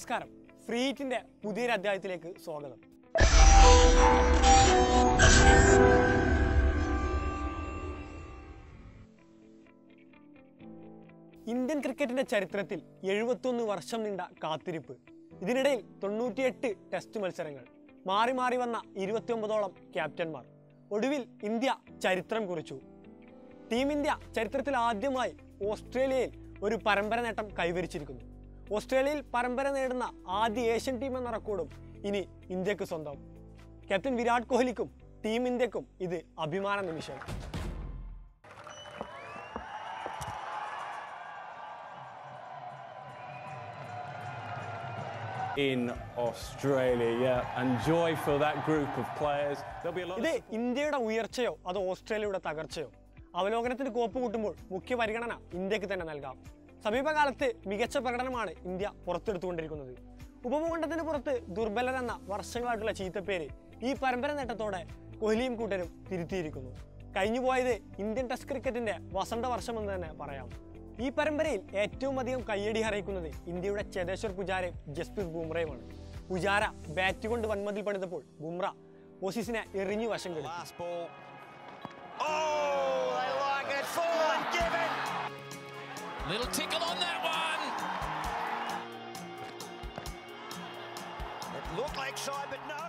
നമസ്കാരം. ഫ്രീറ്റിന്റെ പുതിയൊരു അധ്യായത്തിലേക്ക് സ്വാഗതം. ഇന്ത്യൻ ക്രിക്കറ്റിന്റെ ചരിത്രത്തിൽ എഴുപത്തൊന്ന് വർഷം നീണ്ട കാത്തിരിപ്പ്. ഇതിനിടയിൽ തൊണ്ണൂറ്റിയെട്ട് ടെസ്റ്റ് മത്സരങ്ങൾ. മാറി മാറി വന്ന ഇരുപത്തിയൊമ്പതോളം ക്യാപ്റ്റന്മാർ. ഒടുവിൽ ഇന്ത്യ ചരിത്രം കുറിച്ചു. ടീം ഇന്ത്യ ചരിത്രത്തിൽ ആദ്യമായി ഓസ്ട്രേലിയയിൽ ഒരു പരമ്പര നേട്ടം കൈവരിച്ചിരിക്കുന്നു. ഓസ്ട്രേലിയയിൽ പരമ്പര നേടുന്ന ആദ്യ ഏഷ്യൻ ടീം എന്ന റെക്കോർഡും ഇനി ഇന്ത്യയ്ക്ക് സ്വന്തം ക്യാപ്റ്റൻ വിരാട് കോഹ്ലിക്കും ടീം ഇന്ത്യക്കും ഇത് അഭിമാന നിമിഷം in Australia. Yeah, and joy for that group of players. There'll be a ഇത് ഇന്ത്യയുടെ ഉയർച്ചയോ അതോ ഓസ്ട്രേലിയയുടെ തകർച്ചയോ അവലോകനത്തിന് കോപ്പ് കൂട്ടുമ്പോൾ മുഖ്യ പരിഗണന ഇന്ത്യയ്ക്ക് തന്നെ നൽകാം സമീപകാലത്ത് മികച്ച പ്രകടനമാണ് ഇന്ത്യ പുറത്തെടുത്തുകൊണ്ടിരിക്കുന്നത്. ഉപഭൂഖണ്ഡത്തിന് പുറത്ത് ദുർബലരെന്ന വർഷങ്ങളായിട്ടുള്ള ചീത്തപ്പേര് ഈ പരമ്പര നേട്ടത്തോടെ കോഹ്ലിയും കൂട്ടരും തിരുത്തിയിരിക്കുന്നു. കഴിഞ്ഞുപോയത് ഇന്ത്യൻ ടെസ്റ്റ് ക്രിക്കറ്റിന്റെ വസന്ത വർഷമെന്ന് തന്നെ പറയാം. ഈ പരമ്പരയിൽ ഏറ്റവും അധികം കയ്യടി അറിയിക്കുന്നത് ഇന്ത്യയുടെ ചേതേശ്വർ പുജാരയും ജസ്പ്രീത് ബുംറയുമാണ്. പുജാര ബാറ്റ് കൊണ്ട് വൻമതിൽ പണിതപ്പോൾ ബുംറ ഓസീസിനെ എറിഞ്ഞു വശം കെടുത്തു. Little tickle on that one. It looked like side, but no.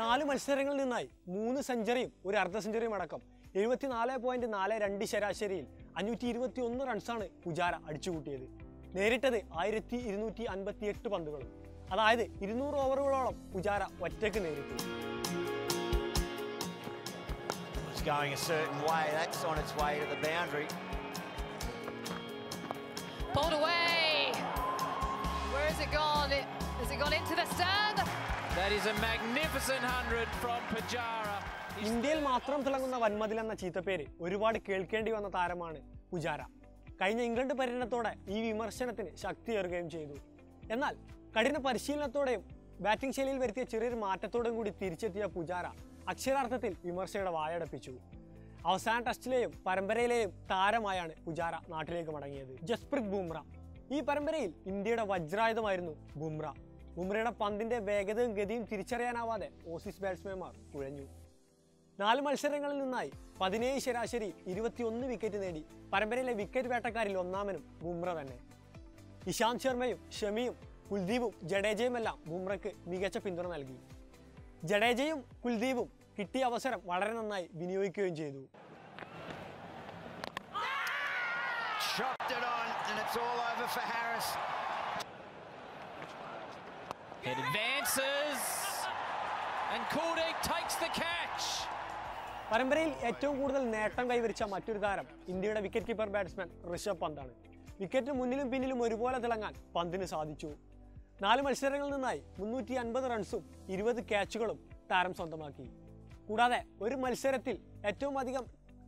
നാല് മത്സരങ്ങളിൽ നിന്നായി മൂന്ന് സെഞ്ചുറിയും ഒരു അർദ്ധ സെഞ്ചുറിയും അടക്കം എഴുപത്തിനാല് പോയിന്റ് നാല് രണ്ട് ശരാശരിയിൽ അഞ്ഞൂറ്റി ഇരുപത്തി ഒന്ന് റൺസാണ് പുജാര അടിച്ചുകൂട്ടിയത് നേരിട്ടത് ആയിരത്തി ഇരുന്നൂറ്റി അൻപത്തി എട്ട് പന്തുകളും അതായത് ഇരുന്നൂറ് ഓവറുകളോളം പുജാര ഒറ്റയ്ക്ക് നേരിട്ടു It's going a certain way. That's on its way to the boundary. Pulled away. Where has it gone? It, has it gone into the stand? That is a magnificent hundred from Pajara. ഇന്ത്യയിൽ മാത്രം തിളങ്ങുന്ന വൻമതിൽ എന്ന ചീത്തപ്പേര് ഒരുപാട് കേൾക്കേണ്ടി വന്ന താരമാണ് പുജാര കഴിഞ്ഞ England പര്യടനത്തോടെ ഈ വിമർശനത്തിന് ശക്തിയേറുകയും ചെയ്തു എന്നാൽ കഠിന പരിശീലനത്തോടെയും ബാറ്റിംഗ് ശൈലിയിൽ വരുത്തിയ ചെറിയൊരു മാറ്റത്തോടും കൂടി തിരിച്ചെത്തിയ പുജാര അക്ഷരാർത്ഥത്തിൽ വിമർശകരുടെ വായടപ്പിച്ചു അവസാന ടെസ്റ്റിലെയും പരമ്പരയിലെയും താരമായാണ് പുജാര നാട്ടിലേക്ക് മടങ്ങിയത്. ജസ്പ്രീത് ബുംറ. ഈ പരമ്പരയിൽ ഇന്ത്യയുടെ വജ്രായുധമായിരുന്നു ബുംറ. ബുംറയുടെ പന്തിന്റെ വേഗതയും ഗതിയും തിരിച്ചറിയാനാവാതെ ഓസീസ് ബാറ്റ്സ്മാൻമാർ കുഴഞ്ഞു. നാല് മത്സരങ്ങളിൽ നിന്നായി പതിനേഴ് ശരാശരി ഇരുപത്തിയൊന്ന് വിക്കറ്റ് നേടി. പരമ്പരയിലെ വിക്കറ്റ് വേട്ടക്കാരിൽ ഒന്നാമനും ബുംറ തന്നെ. ഇശാന്ത് ശർമ്മയും ഷമിയും കുൽദീപും ജഡേജയുമെല്ലാം ബുംറയ്ക്ക് മികച്ച പിന്തുണ നൽകി. ജഡേജയും കുൽദീപും കിട്ടിയ അവസരം വളരെ നന്നായി വിനിയോഗിക്കുകയും ചെയ്തു it on, and it's all over for Harris. It advances. And takes the catch. പരമ്പരയിൽ ഏറ്റവും കൂടുതൽ നേട്ടം കൈവരിച്ച മറ്റൊരു താരം ഇന്ത്യയുടെ വിക്കറ്റ് കീപ്പർ ബാറ്റ്സ്മാൻ ഋഷഭ് പന്താണ് വിക്കറ്റിന് മുന്നിലും പിന്നിലും ഒരുപോലെ തിളങ്ങാൻ പന്തിന് സാധിച്ചു നാല് മത്സരങ്ങളിൽ നിന്നായി മുന്നൂറ്റി അൻപത് റൺസും ഇരുപത് ക്യാച്ചുകളും താരം സ്വന്തമാക്കി കൂടാതെ ഒരു മത്സരത്തിൽ ഏറ്റവും അധികം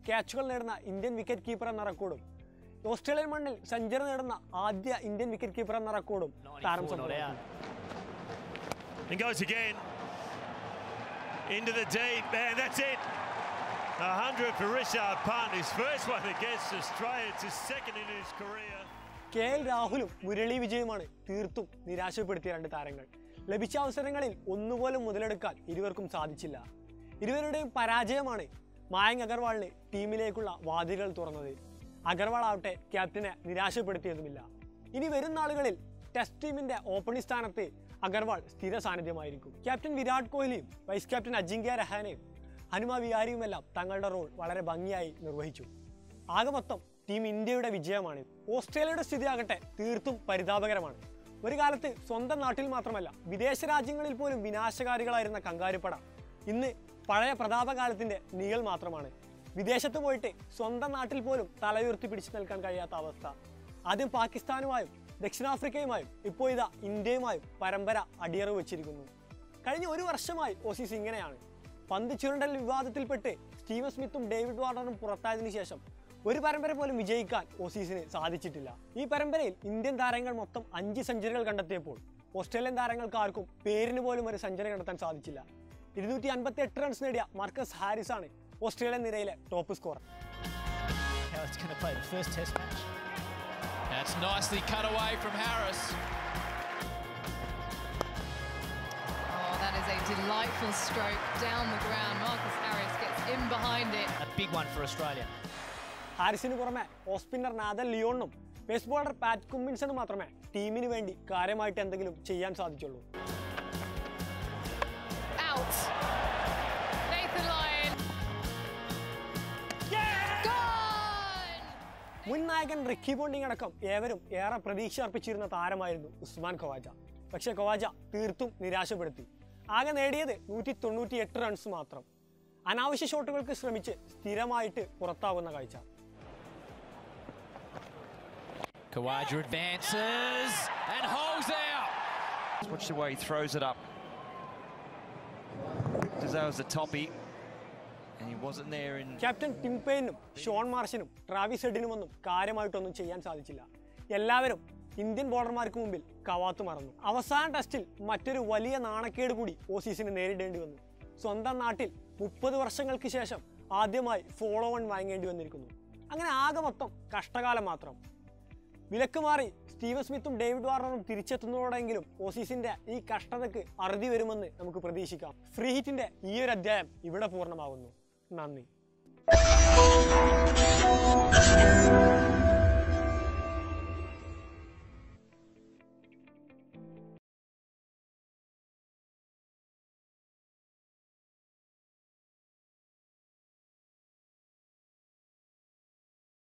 ക്യാച്ചുകൾ നേടുന്ന ഇന്ത്യൻ വിക്കറ്റ് കീപ്പർ എന്ന റെക്കോർഡും ഓസ്ട്രേലിയൻ മണ്ണിൽ സെഞ്ചുറി നേടുന്ന ആദ്യ ഇന്ത്യൻ വിക്കറ്റ് കീപ്പർ എന്ന റെക്കോർഡും താരം 94 not സ്വന്തമാക്കി out. And goes again. Into the deep. and that's it. A hundred for Richard Pant, his first one against Australia. It's his second in his career. K L രാഹുലും മുരളി വിജയുമാണ് തീർത്തും നിരാശപ്പെടുത്തിയ രണ്ട് താരങ്ങൾ ലഭിച്ച അവസരങ്ങളിൽ ഒന്നുപോലും മുതലെടുക്കാൻ ഇരുവർക്കും സാധിച്ചില്ല ഇരുവരുടെയും പരാജയമാണ് മായങ്ക് അഗർവാളിന് ടീമിലേക്കുള്ള വാതിലുകൾ തുറന്നത്. അഗർവാൾ ആവട്ടെ ക്യാപ്റ്റനെ നിരാശപ്പെടുത്തിയതുമില്ല. ഇനി വരും നാളുകളിൽ ടെസ്റ്റ് ടീമിന്റെ ഓപ്പണിംഗ് സ്ഥാനത്ത് അഗർവാൾ സ്ഥിര സാന്നിധ്യമായിരിക്കും. ക്യാപ്റ്റൻ വിരാട് കോഹ്ലിയും വൈസ് ക്യാപ്റ്റൻ അജിങ്ക്യ രഹാനെയും ഹനുമ വിഹാരിയുമെല്ലാം തങ്ങളുടെ റോൾ വളരെ ഭംഗിയായി നിർവഹിച്ചു. ആകെ മൊത്തം ടീം ഇന്ത്യയുടെ വിജയമാണ്. ഓസ്ട്രേലിയയുടെ സ്ഥിതി ആകട്ടെ തീർത്തും പരിതാപകരമാണ്. ഒരു കാലത്ത് സ്വന്തം നാട്ടിൽ മാത്രമല്ല വിദേശ രാജ്യങ്ങളിൽ പോലും വിനാശകാരികളായിരുന്ന കങ്കാരുപ്പട ഇന്ന് പഴയ പ്രതാപകാലത്തിന്റെ നീകൾ മാത്രമാണ്. വിദേശത്ത് പോയിട്ട് സ്വന്തം നാട്ടിൽ പോലും തലയുയർത്തി പിടിച്ചു നിൽക്കാൻ കഴിയാത്ത അവസ്ഥ. ആദ്യം പാകിസ്ഥാനുമായും ദക്ഷിണാഫ്രിക്കയുമായും ഇപ്പോൾ ഇതാ ഇന്ത്യയുമായും പരമ്പര അടിയറവ് വെച്ചിരിക്കുന്നു. കഴിഞ്ഞ ഒരു വർഷമായി ഓസീസ് ഇങ്ങനെയാണ്. പന്ത് ചുരുണ്ടൽ വിവാദത്തിൽപ്പെട്ട് സ്റ്റീവൻ സ്മിത്തും ഡേവിഡ് വാർണറും പുറത്തായതിനു ശേഷം ഒരു പരമ്പര പോലും വിജയിക്കാൻ ഓസീസിന് സാധിച്ചിട്ടില്ല. ഈ പരമ്പരയിൽ ഇന്ത്യൻ താരങ്ങൾ മൊത്തം അഞ്ച് സെഞ്ചുറികൾ കണ്ടെത്തിയപ്പോൾ ഓസ്ട്രേലിയൻ താരങ്ങൾക്ക് ആർക്കും പേരിന് പോലും ഒരു സെഞ്ചുറി കണ്ടെത്താൻ സാധിച്ചില്ല. ഇരുന്നൂറ്റി അൻപത്തി എട്ട് റൺസ് നേടിയ മാർക്കസ് ഹാരിസ് ആണ് ഓസ്ട്രേലിയൻ നിരയിലെ top score how going to play the first test match. That's nicely cut away from Harris. Oh, that is a delightful stroke down the ground. Marcus Harris gets in behind it. A big one for Australia. ഹാരിസിന് പുറമെ off spinner Nathan ലിയോണും pace bowler Pat കുമ്മിൻസണും മാത്രമേ ടീമിന് വേണ്ടി കാര്യമായിട്ട് എന്തെങ്കിലും ചെയ്യാൻ സാധിച്ചുള്ളൂ Out. Nathan Lyon. Gone! മുൻ നായകൻ റിക്കി പോണ്ടിങ് അടക്കം ഏവരും ഏറെ പ്രതീക്ഷ അർപ്പിച്ചിരുന്ന താരമായിരുന്നു ഉസ്മാൻ ഖവാജ പക്ഷേ ഖവാജ തീർത്തും നിരാശപ്പെടുത്തി ആകെ നേടിയത് നൂറ്റി തൊണ്ണൂറ്റി എട്ട് റൺസ് മാത്രം അനാവശ്യ ഷോട്ടുകൾക്ക് ശ്രമിച്ച് സ്ഥിരമായിട്ട് പുറത്താവുന്ന കാഴ്ച Kawaja advances and holds out. Watch the way he throws it up. Deserves a toppy. Captain Tim പെയിനും Shaun മാർഷിനും ട്രാവിസ് ഹെഡിനുമൊന്നും കാര്യമായിട്ടൊന്നും ചെയ്യാൻ സാധിച്ചില്ല. എല്ലാവരും ഇന്ത്യൻ ബോളർമാർക്ക് മുമ്പിൽ കവാത്തു മറന്നു. അവസാന ടെസ്റ്റിൽ മറ്റൊരു വലിയ നാണക്കേട് കൂടി ഓസീസിന് നേരിടേണ്ടി വന്നു. സ്വന്തം നാട്ടിൽ മുപ്പത് വർഷങ്ങൾക്ക് ശേഷം ആദ്യമായി ഫോളോ ഓൺ വാങ്ങേണ്ടി വന്നിരിക്കുന്നു. അങ്ങനെ ആകെ മൊത്തം കഷ്ടകാലം മാത്രം. വിലക്ക് മാറി സ്റ്റീവൻ സ്മിത്തും ഡേവിഡ് വാർണറും തിരിച്ചെത്തുന്നതോടെങ്കിലും ഓസീസിന്റെ ഈ കഷ്ടതയ്ക്ക് അറുതി വരുമെന്ന് നമുക്ക് പ്രതീക്ഷിക്കാം. ഫ്രീ ഹിറ്റിന്റെ ഈ ഒരു അധ്യായം ഇവിടെ പൂർണമാകുന്നു. നന്ദി.